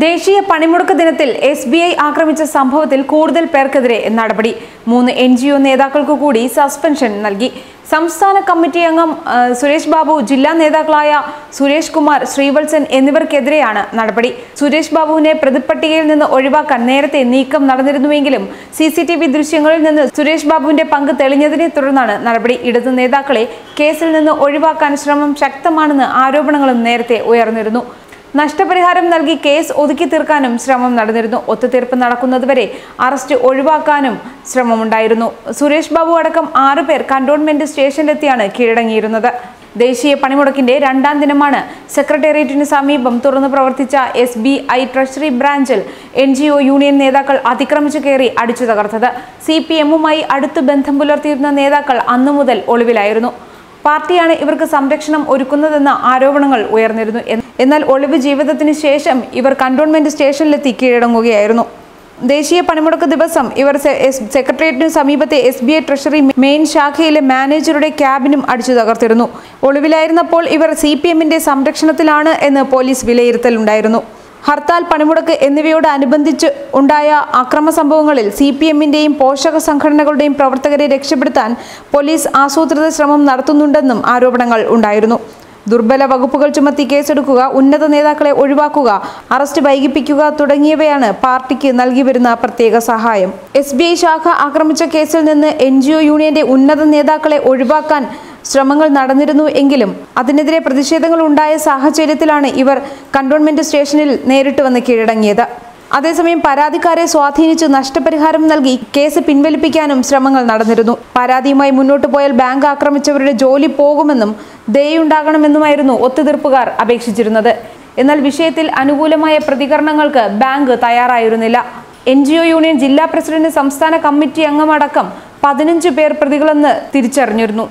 ദേശീയ പണിമുടക്ക് ദിനത്തിൽ എസ് ബി ഐ ആക്രമിച്ച സംഭവത്തിൽ കൂടുതൽ പേർക്കെതിരെ നടപടി. മൂന്ന് എൻ ജി ഒ നേതാക്കൾക്കു കൂടി സസ്പെൻഷൻ നൽകി. സംസ്ഥാന കമ്മിറ്റി അംഗം സുരേഷ് ബാബു ജില്ലാ നേതാക്കളായ സുരേഷ് കുമാർ ശ്രീവത്സൻ എന്നിവർക്കെതിരെയാണ് നടപടി. സുരേഷ് ബാബുവിനെ പ്രതിപ്പട്ടികയിൽ നിന്ന് ഒഴിവാക്കാൻ നേരത്തെ നീക്കം നടന്നിരുന്നുവെങ്കിലും സി സി ടി വി ദൃശ്യങ്ങളിൽ നിന്ന് സുരേഷ് ബാബുവിന്റെ പങ്ക് തെളിഞ്ഞതിനെ തുടർന്നാണ് നടപടി. ഇടതു നേതാക്കളെ കേസിൽ നിന്ന് ഒഴിവാക്കാൻ ശ്രമം ശക്തമാണെന്ന് ആരോപണങ്ങളും നേരത്തെ ഉയർന്നിരുന്നു. നഷ്ടപരിഹാരം നൽകി കേസ് ഒതുക്കി തീർക്കാനും ശ്രമം നടന്നിരുന്നു. ഒത്തുതീർപ്പ് നടക്കുന്നതുവരെ അറസ്റ്റ് ഒഴിവാക്കാനും ശ്രമമുണ്ടായിരുന്നു. സുരേഷ് ബാബു അടക്കം ആറ് പേർ കണ്ടോൺമെന്റ് സ്റ്റേഷനിലെത്തിയാണ് കീഴടങ്ങിയിരുന്നത്. ദേശീയ പണിമുടക്കിന്റെ രണ്ടാം ദിനമാണ് സെക്രട്ടേറിയറ്റിന് സമീപം തുറന്നു പ്രവർത്തിച്ച എസ് ബി ഐ ട്രഷറി ബ്രാഞ്ചിൽ എൻ ജി ഒ യൂണിയൻ നേതാക്കൾ അതിക്രമിച്ചു കയറി അടിച്ചു തകർത്തത്. സി പി എമ്മുമായി അടുത്ത് ബന്ധം പുലർത്തിയിരുന്ന നേതാക്കൾ അന്നു മുതൽ ഒളിവിലായിരുന്നു. പാർട്ടിയാണ് ഇവർക്ക് സംരക്ഷണം ഒരുക്കുന്നതെന്ന ആരോപണങ്ങൾ ഉയർന്നിരുന്നു. എന്നാൽ ഒളിവ് ജീവിതത്തിന് ശേഷം ഇവർ കണ്ടോൺമെന്റ് സ്റ്റേഷനിലെത്തി കീഴടങ്ങുകയായിരുന്നു. ദേശീയ പണിമുടക്ക് ദിവസം ഇവർ സെക്രട്ടേറിയറ്റിന് സമീപത്തെ S B I treasury main ശാഖയിലെ മാനേജറുടെ ക്യാബിനും അടിച്ചു തകർത്തിരുന്നു. ഒളിവിലായിരുന്നപ്പോൾ ഇവർ സി പി എമ്മിന്റെ സംരക്ഷണത്തിലാണ് എന്ന് പോലീസ് വിലയിരുത്തലുണ്ടായിരുന്നു. ഹർത്താൽ പണിമുടക്ക് എന്നിവയോട് അനുബന്ധിച്ച് ഉണ്ടായ അക്രമ സംഭവങ്ങളിൽ സി പി എമ്മിന്റെയും പോഷക സംഘടനകളുടെയും പ്രവർത്തകരെ രക്ഷപ്പെടുത്താൻ പോലീസ് ആസൂത്രിത ശ്രമം നടത്തുന്നുണ്ടെന്നും ആരോപണങ്ങൾ ഉണ്ടായിരുന്നു. ദുർബല വകുപ്പുകൾ ചുമത്തി കേസെടുക്കുക ഉന്നത നേതാക്കളെ ഒഴിവാക്കുക അറസ്റ്റ് വൈകിപ്പിക്കുക തുടങ്ങിയവയാണ് പാർട്ടിക്ക് നൽകി വരുന്ന പ്രത്യേക സഹായം. എസ് ബി ഐ ശാഖ ആക്രമിച്ച കേസിൽ നിന്ന് എൻ ജി ഒ യൂണിയന്റെ ഉന്നത നേതാക്കളെ ഒഴിവാക്കാൻ ശ്രമങ്ങൾ നടന്നിരുന്നു എങ്കിലും അതിനെതിരെ പ്രതിഷേധങ്ങൾ ഉണ്ടായ സാഹചര്യത്തിലാണ് ഇവർ കണ്ടോൺമെന്റ് സ്റ്റേഷനിൽ നേരിട്ട് വന്ന് കീഴടങ്ങിയത്. അതേസമയം പരാതിക്കാരെ സ്വാധീനിച്ച് നഷ്ടപരിഹാരം നൽകി കേസ് പിൻവലിപ്പിക്കാനും ശ്രമങ്ങൾ നടന്നിരുന്നു. പരാതിയുമായി മുന്നോട്ട് പോയാൽ ബാങ്ക് ആക്രമിച്ചവരുടെ ജോലി പോകുമെന്നും ദയുണ്ടാകണമെന്നുമായിരുന്നു ഒത്തുതീർപ്പുകാർ അപേക്ഷിച്ചിരുന്നത്. എന്നാൽ വിഷയത്തിൽ അനുകൂലമായ പ്രതികരണങ്ങൾക്ക് ബാങ്ക് തയ്യാറായിരുന്നില്ല. എൻ യൂണിയൻ ജില്ലാ പ്രസിഡന്റ് സംസ്ഥാന കമ്മിറ്റി അംഗമടക്കം പതിനഞ്ച് പേർ പ്രതികളെന്ന് തിരിച്ചറിഞ്ഞിരുന്നു.